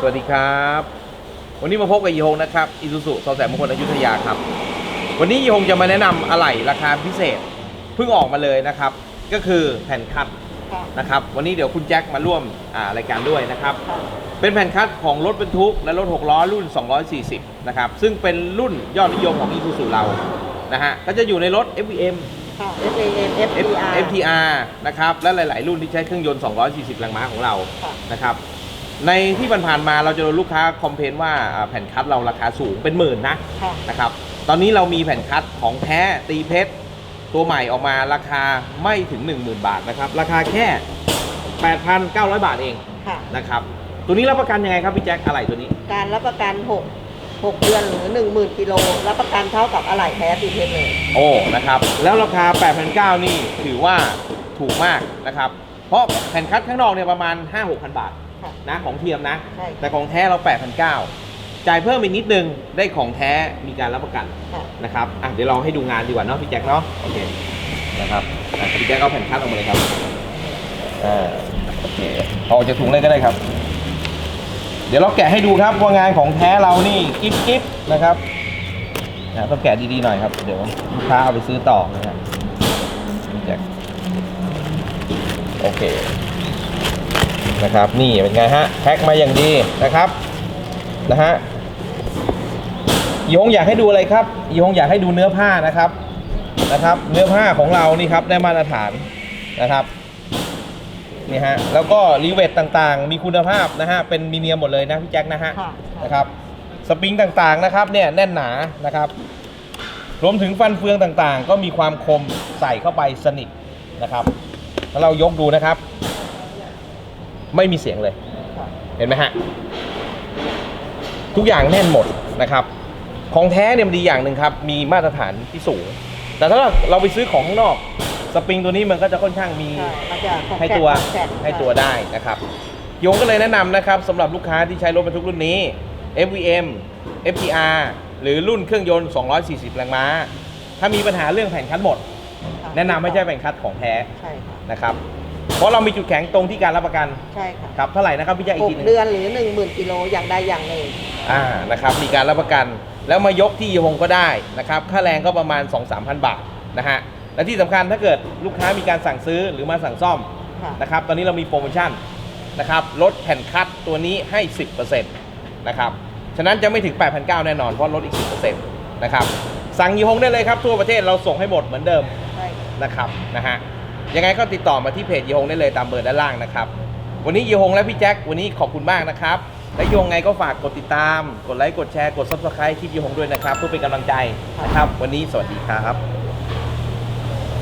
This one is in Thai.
สวัสดีครับ วันนี้มาพบกับยีฮงนะครับอิซูซุซอแสมมงคลอยุธยาครับ วันนี้ยีฮงจะมาแนะนำอะไหล่ราคาพิเศษเพิ่งออกมาเลยนะครับ ก็คือแผ่นคัดค่ะนะครับ วันนี้เดี๋ยวคุณแจ็คมาร่วมอ่ารายการด้วยนะครับค่ะเป็นแผ่นคัดของรถบรรทุกและรถ6ล้อรุ่น 240 นะครับ ซึ่งเป็นรุ่นยอดนิยมของ Isuzu เรานะฮะก็จะอยู่ในรถ FVM ค่ะ F A M F T R FTR นะครับและหลาย ๆ รุ่นที่ใช้เครื่องยนต์ 240 แรงม้าของเราค่ะนะครับ ในที่ผ่านๆมาเราจะโดนลูกค้าคอมเพลนว่าอ่าแผ่นคัดเราราคาสูงเป็นหมื่นนะค่ะ นะครับ ตอนนี้เรามีแผ่นคัดของแท้ตีเพชรตัวใหม่ออกมาราคาไม่ถึง 10,000 บาทนะครับ ราคาแค่ 8,900 บาทเองค่ะ นะครับ ตัวนี้รับประกันยังไงครับพี่แจ็คอะไรตัวนี้ การรับประกันหกหกเดือนหรือหนึ่งหมื่นกิโลรับประกันเท่ากับอะไหล่แท้ตีเพชรเลย โอ้ นะครับ แล้วราคา 8,900 นี่ถือว่าถูกมากนะครับ เพราะแผ่นคัดข้างนอกเนี่ยประมาณ 5-6,000 บาท ค่ะนะของเทียมนะ ใช่แต่ของแท้เรา 8,900จ่ายเพิ่มอีกนิดนึงได้ของแท้มีการรับประกันค่ะ นะครับอะเดี๋ยวเราให้ดูงานดีกว่าเนาะพี่แจ็คเนาะโอเคนะครับอะพี่แจ็คเอาแผ่นคัดออกมาเลยครับอ่าโอเคเอาออกจากถุงเลยก็ได้ครับ เดี๋ยวเราแกะให้ดูครับว่างานของแท้เรานี่กิ๊บกิ๊บนะครับนะต้องแกะดีๆหน่อยครับ เดี๋ยวลูกค้าเอาไปซื้อต่อนะครับพี่แจ็คโอเค นะครับ นี่เป็นไงฮะแพ็คมาอย่างดีนะครับนะฮะยีฮงอยากให้ดูอะไรครับยีฮงอยากให้ดูเนื้อผ้านะครับนะครับ เนื้อผ้าของเรานี่ครับได้มาตรฐานนะครับนี่ฮะแล้วก็รีเวทต่างๆ มีคุณภาพนะฮะเป็นมีเนียมหมดเลยนะพี่แจ็คนะฮะค่ะนะครับสปริงต่างๆนะครับเนี่ยแน่นหนานะครับรวมถึงฟันเฟืองต่างๆ ก็มีความคมใส่เข้าไปสนิทนะครับถ้าเรายกดูนะครับ ไม่มีเสียงเลยค่ะเห็นไหมฮะ ทุกอย่างแน่นหมดนะครับ ของแท้เนี่ยมันดีอย่างหนึ่งครับ มีมาตรฐานที่สูง แต่ถ้าเราไปซื้อของข้างนอก สปริงตัวนี้มันก็จะค่อนข้างมีใช่มันจะของให้ตัวแฉะให้ตัวได้นะครับโยงก็เลยแนะนำนะครับสำหรับลูกค้าที่ใช้รถบรรทุกรุ่นนี้ FVM FTR หรือรุ่นเครื่องยนต์ 240 แรงม้า ถ้ามีปัญหาเรื่องแผ่นคัดหมดค่แนะนำไม่ใช่แผ่นคัดของแท้ใช่ค่ะนะครับ เพราะเรามีจุดแข็งตรงที่การรับประกันใช่ค่ะครับเท่าไหร่นะครับพี่แจ๊คอีหกกทีหนึงเดือนหรือหนึ่งหมื่นกิโลอย่างใดอย่างหนึ่งอ่านะครับมีการรับประกัน แล้วมายกที่ยงก็ได้นะครับค่าแรงก็ประมาณ 2-3,000 บาทนะฮะและที่สำคัญถ้าเกิดลูกค้ามีการสั่งซื้อหรือมาสั่งซ่อม ค่ะ นะครับ ตอนนี้เรามีโปรโมชั่นนะครับ ลดแผ่นคัดตัวนี้ให้ 10%นะครับ ฉะนั้นจะไม่ถึง 8,900 แน่นอน เพราะลดอีก 10%นะครับ สั่งยีฮงได้เลยครับ ทั่วประเทศเราส่งให้หมดเหมือนเดิมใช่ค่ะนะครับ นะฮะ ยังไงก็ติดต่อมาที่เพจยีฮงได้เลยตามเบอร์ด้านล่างนะครับ วันนี้ยีฮงและพี่แจ็ควันนี้ขอบคุณมากนะครับ และยีฮงไงก็ฝากกดติดตาม กดไลค์ กดแชร์ กด subscribe คลิปยีฮงด้วยนะครับ เพื่อเป็นกำลังใจนะครับ วันนี้สวัสดีครับ